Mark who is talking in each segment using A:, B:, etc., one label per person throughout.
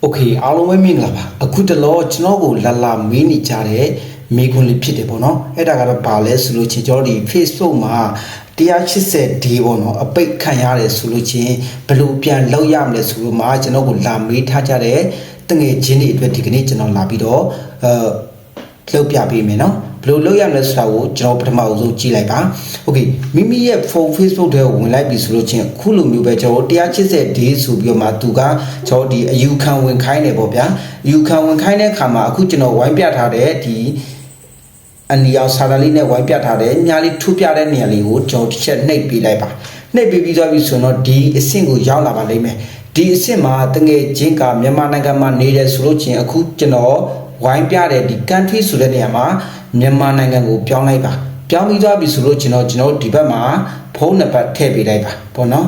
A: โอเคအားလုံးပဲမင်္ဂလာပါအခုတလောကျွန်တော်ကိုလာလာမေးနေကြတဲ့မေးခွန်းလေးဖြစ်တယ်ပေါ့နော်အဲ့ဒါကတော့ဘာလဲဆိုလို့ချင်းကျွန်တော်ဒီ Facebook မှာ180 day ပေါ့နော်အပိတ်ခံရတယ်ဆိုလို့ချင်းဘယ်လိုပြန်လောက်ရမလဲဆိုလို့မှကျွန်တော်ကိုလာမေးထားကြတဲ့တငယ်ချင်းတွေအတွက်ဒီကနေ့ကျွန်တော်လာပြီးတော့အဲ လှုပ်ပြပေးမယ်နော်ဘယ်လိုလုပ်ရမလဲဆိုတာကိုကျွန်တော်ပထမအဆုံးကြည့်လိုက်ပါโอเคမိမိရဲ့ phone Facebook ထဲကိုဝင်လိုက်ပြီဆိုလို့ချင်းအခုလိုမျိုးပဲကျွန်တော်180 day ဆိုပြီးတော့မှသူကကျွန်တော်ဒီအယူခံဝင်ခိုင်းတယ်ပေါ့ဗျာအယူခံဝင်ခိုင်းတဲ့အခါမှာအခုကျွန်တော်ဝိုင်းပြထားတဲ့ဒီအနီအောင်ဆာလာလေးနဲ့ဝိုင်းပြထားတဲ့ညာလေးထုပြတဲ့နေရာလေးကိုကျွန်တော်တစ်ချက်နှိပ်ပေးလိုက်ပါနှိပ်ပေးပြီးသွားပြီဆိုတော့ဒီအဆင့်ကိုရောက်လာပါလိမ့်မယ်ဒီအဆင့်မှာတငယ်ချင်းကမြန်မာနိုင်ငံမှာနေတယ်ဆိုလို့ချင်းအခုကျွန်တော် ဝိုင်းပြတဲ့ဒီ country ဆိုတဲ့နေရာမှာမြန်မာနိုင်ငံကိုပြောင်းလိုက်ပါပြောင်းပြီးသွားပြီဆိုလို့ကျွန်တော်ကျွန်တော်ဒီဘက်မှာဖုန်းနံပါတ်ထည့်ပေးလိုက်ပါပေါ့နော်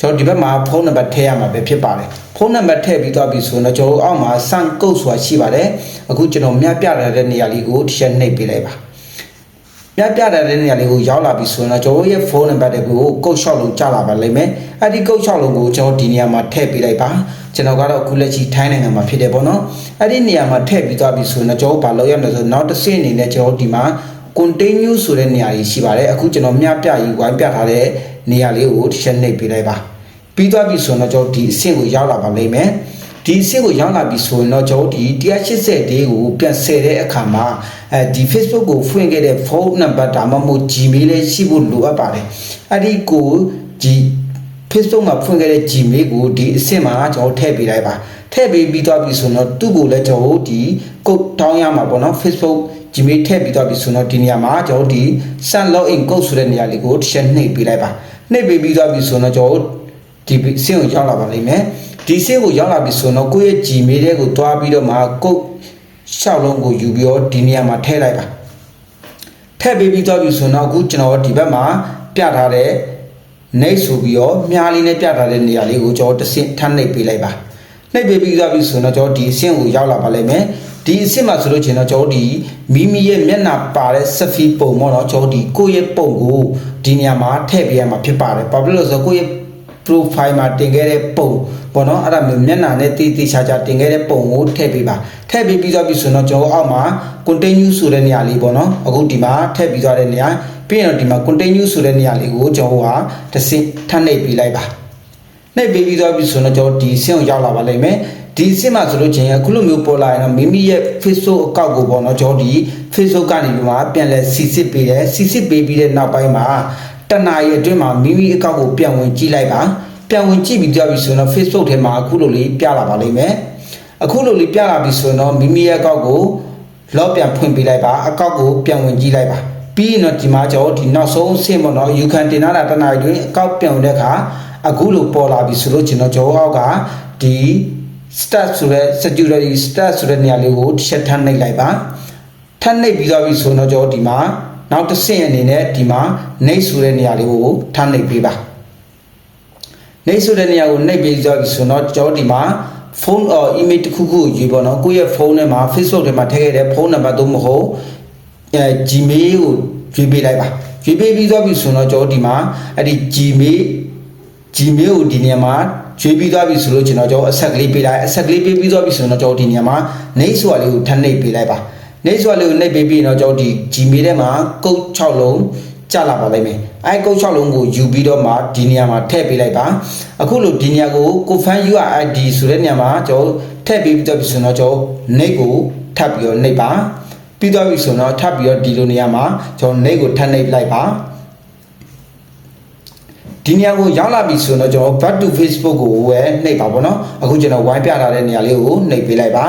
A: ကျွန်တော်ဒီဘက်မှာဖုန်းနံပါတ်ထည့်ရမှာပဲဖြစ်ပါတယ်ဖုန်းနံပါတ်ထည့်ပြီးသွားပြီဆိုတော့ကျွန်တော်အောက်မှာစံကုတ်ဆိုတာရှိပါတယ်အခုကျွန်တော်မြတ်ပြတဲ့နေရာလေးကိုတစ်ချက်နှိပ်ပေးလိုက်ပါ ပြပြတဲ့နေရာလေးကိုရောက်လာပြီဆိုရင်တော့ကျွန်တော်ရဲ့ဖုန်းနံပါတ်တွေကိုကုတ်လျှောက်လုံးကြာလာပါလိမ့်မယ်အဲ့ဒီကုတ်လျှောက်လုံးကိုကျွန်တော်ဒီနေရာမှာထည့်ပေးလိုက်ပါကျွန်တော်ကတော့အခုလက်ရှိထိုင်းနိုင်ငံမှာဖြစ်တယ်ပေါ့နော်အဲ့ဒီနေရာမှာထည့်ပြီးသွားပြီဆိုရင်တော့ကျွန်တော်ဘာလုပ်ရမလဲဆိုတော့နောက်တစ်ဆင့်အနေနဲ့ကျွန်တော်ဒီမှာ continue ဆိုတဲ့နေရာကြီးရှိပါတယ်အခုကျွန်တော်မြပြရေးဝိုင်းပြထားတဲ့နေရာလေးကိုတစ်ချက်နှိပ်ပေးလိုက်ပါပြီးသွားပြီဆိုရင်တော့ကျွန်တော်ဒီအဆင့်ကိုရောက်လာပါလိမ့်မယ် ဒီအဆင့်ကိုရောက်လာပြီဆိုရင်တော့ကျွန်တော်ဒီ180 day ကိုပြန်ဆယ်တဲ့အခါမှာအဲဒီ Facebook ကိုဖွင့်ခဲ့တဲ့ဖုန်းနံပါတ်ဒါမှမဟုတ် Gmail လေးရှိဖို့လိုအပ်ပါတယ်အဲ့ဒီကိုဒီ Facebook မှာဖွင့်ခဲ့တဲ့ Gmail ကိုဒီအဆင့်မှာကျွန်တော်ထည့်ပေးလိုက်ပါထည့်ပေးပြီးသွားပြီဆိုတော့သူ့ကိုလည်းကျွန်တော်ဒီကုတ်တောင်းရမှာပေါ့နော် Facebook Gmail ထည့်ပြီးသွားပြီဆိုတော့ဒီနေရာမှာကျွန်တော်ဒီ Sun Login Code ဆိုတဲ့နေရာလေးကိုတစ်ချက်နှိပ်ပေးလိုက်ပါနှိပ်ပေးပြီးသွားပြီဆိုတော့ကျွန်တော်ဒီဆင့်ကိုရောက်လာပါလိမ့်မယ် ဒီဆင့်ကိုရောက်လာပြီဆိုတော့ကိုယ့်ရဲ့ Gmail ထဲကိုတွားပြီးတော့မှကုတ်ရှောက်လုံးကိုယူပြီးတော့ဒီနေရာမှာထည့်လိုက်ပါထည့်ပေးပြီးသွားပြီဆိုတော့အခုကျွန်တော်ဒီဘက်မှာပြထားတဲ့နှိပ်ဆိုပြီးတော့မြားလေးနဲ့ပြထားတဲ့နေရာလေးကိုကျွန်တော်တစ်ဆင့်ထပ်နှိပ်ပေးလိုက်ပါနှိပ်ပေးပြီးသွားပြီဆိုတော့ကျွန်တော်ဒီအဆင့်ကိုရောက်လာပါလိမ့်မယ်ဒီအဆင့်မှာဆိုလို့ချင်းတော့ကျွန်တော်ဒီမိမိရဲ့မျက်နှာပါတဲ့စဖီပုံပေါ့နော်ကျွန်တော်ဒီကိုယ့်ရဲ့ပုံကိုဒီနေရာမှာထည့်ပေးရမှာဖြစ်ပါတယ်ဘာဖြစ်လို့လဲဆိုတော့ကိုယ့်ရဲ့ profile မှာတင်ခဲ့တဲ့ပုံပေါ့နော်အဲ့ဒါမျိုးမျက်နှာနဲ့တီးတီးခြားခြားတင်ခဲ့တဲ့ပုံကိုထည့်ပေးပါထည့်ပေးပြီးသွားပြီဆိုတော့ကျွန်တော်အောက်မှာ continue ဆိုတဲ့နေရာလေးပေါ့နော်အခုဒီမှာထည့်ပြီးသွားတဲ့နေရာပြီးရင်တော့ဒီမှာ continue ဆိုတဲ့နေရာလေးကိုကျွန်တော်ကတစ်စင်းထပ်နှိပ်ပေးလိုက်ပါနှိပ်ပေးပြီးသွားပြီဆိုတော့ကျွန်တော်ဒီဆင်းကိုရောက်လာပါလိမ့်မယ်ဒီအဆင့်မှာဆိုလို့ချင်းအခုလိုမျိုးပေါ်လာရင်တော့မိမိရဲ့ Facebook အကောင့်ကိုပေါ့နော်ကျွန်တော်ဒီ Facebook ကနေပြီးမှပြန်လဲစီစစ်ပေးတယ်စီစစ်ပေးပြီးတဲ့နောက်ပိုင်းမှာ တနာရီအတွင်းမှာမိမိအကောင့်ကိုပြန်ဝင်ကြည့်လိုက်ပါပြန်ဝင်ကြည့်ပြီးကြပြီဆိုတော့ Facebook ထဲမှာအခုလိုလေးပြလာပါလိမ့်မယ်အခုလိုလေးပြလာပြီဆိုတော့မိမိရဲ့အကောင့်ကိုလော့ပြန်ဖွင့်ပေးလိုက်ပါအကောင့်ကိုပြန်ဝင်ကြည့်လိုက်ပါပြီးရင်တော့ဒီမှာကျွန်တော်ဒီနောက်ဆုံးအဆင့်ပေါ့နော် you can တင်လာတာတနာရီတွင်အကောင့်ပြန်ဝင်တဲ့အခါအခုလိုပေါ်လာပြီဆိုလို့ကျွန်တော်ကျွန်တော်အောက်ကဒီ start ဆိုတဲ့ security start ဆိုတဲ့နေရာလေးကိုတစ်ချက်ထပ်နှိပ်လိုက်ပါထပ်နှိပ်ပြီးသွားပြီဆိုတော့ကျွန်တော်ဒီမှာ နောက်တစ်ဆင့်အနေနဲ့ဒီမှာနှိပ်ဆိုတဲ့နေရာလေးကိုထပ်နှိပ်ပေးပါနှိပ်ဆိုတဲ့နေရာကိုနှိပ်ပြီးသွားပြီဆိုတော့ကျွန်တော်ဒီမှာဖုန်းအော် email တစ်ခုခုကိုယူပေါ့နော်ကိုယ့်ရဲ့ဖုန်းထဲမှာ Facebook ထဲမှာထည့်ခဲ့တဲ့ဖုန်းနံပါတ်သို့မဟုတ်အဲ Gmail ကိုရွေးပေးလိုက်ပါရွေးပေးပြီးသွားပြီဆိုတော့ကျွန်တော်ဒီမှာအဲ့ဒီ Gmail Gmail ကိုဒီနေရာမှာရွေးပြီးသွားပြီဆိုလို့ကျွန်တော်ကျွန်တော်အဆက်ကလေးပေးလိုက်အဆက်ကလေးပေးပြီးသွားပြီဆိုတော့ကျွန်တော်ဒီနေရာမှာနှိပ်ဆိုတာလေးကိုထပ်နှိပ်ပေးလိုက်ပါ နှိပ်ဆိုတာလေးကိုနှိပ်ပေးပြီးတော့ကျွန်တော်ဒီ Gmail ထဲမှာကုတ်6လုံးကြလာပါလိမ့်မယ်အဲကုတ်6လုံးကိုယူပြီးတော့မှဒီနေရာမှာထည့်ပေးလိုက်ပါအခုလို့ဒီနေရာကိုကို fan UID ဆိုတဲ့နေရာမှာကျွန်တော်ထည့်ပေးပြီးတော့ပြီဆိုတော့ကျွန်တော်နှိပ်ကိုထပ်ပြီးတော့နှိပ်ပါပြီးသွားပြီဆိုတော့ထပ်ပြီးတော့ဒီလိုနေရာမှာကျွန်တော်နှိပ်ကိုထပ်နှိပ်လိုက်ပါဒီနေရာကိုရောက်လာပြီဆိုတော့ကျွန်တော် back to facebook ကိုဝယ်နှိပ်ပါဗောနော်အခုကျွန်တော်ဝိုင်းပြထားတဲ့နေရာလေးကိုနှိပ်ပေးလိုက်ပါ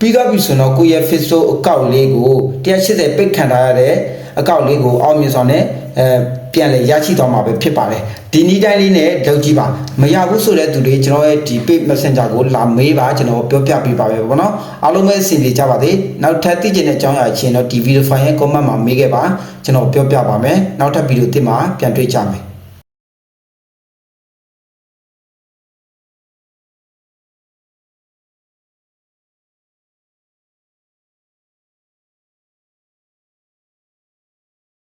A: ပြီးတော့ပြီဆိုတော့ကိုယ့်ရဲ့ facebook account လေးကို180ပိတ်ခံထားရတဲ့အကောင့်လေးကိုအောင်မြင်စွာနဲ့အဲပြန်လေရရှိသွားမှာပဲဖြစ်ပါတယ်ဒီနည်းတိုင်းလေးနဲ့လုပ်ကြည့်ပါမရဘူးဆိုတဲ့သူတွေကျွန်တော်ရဲ့ဒီ page messenger ကိုလာမေးပါကျွန်တော်ပြောပြပေးပါပဲပေါ့နော်အားလုံးပဲအဆင်ပြေကြပါစေနောက်ထပ်သိချင်တဲ့အကြောင်းအရာချင်းတော့ဒီ video file ရဲ့ comment မှာမေးခဲ့ပါကျွန်တော်ပြောပြပါမယ်နောက်ထပ်ဗီဒီယိုတစ်မှာပြန်တွေ့ကြမယ်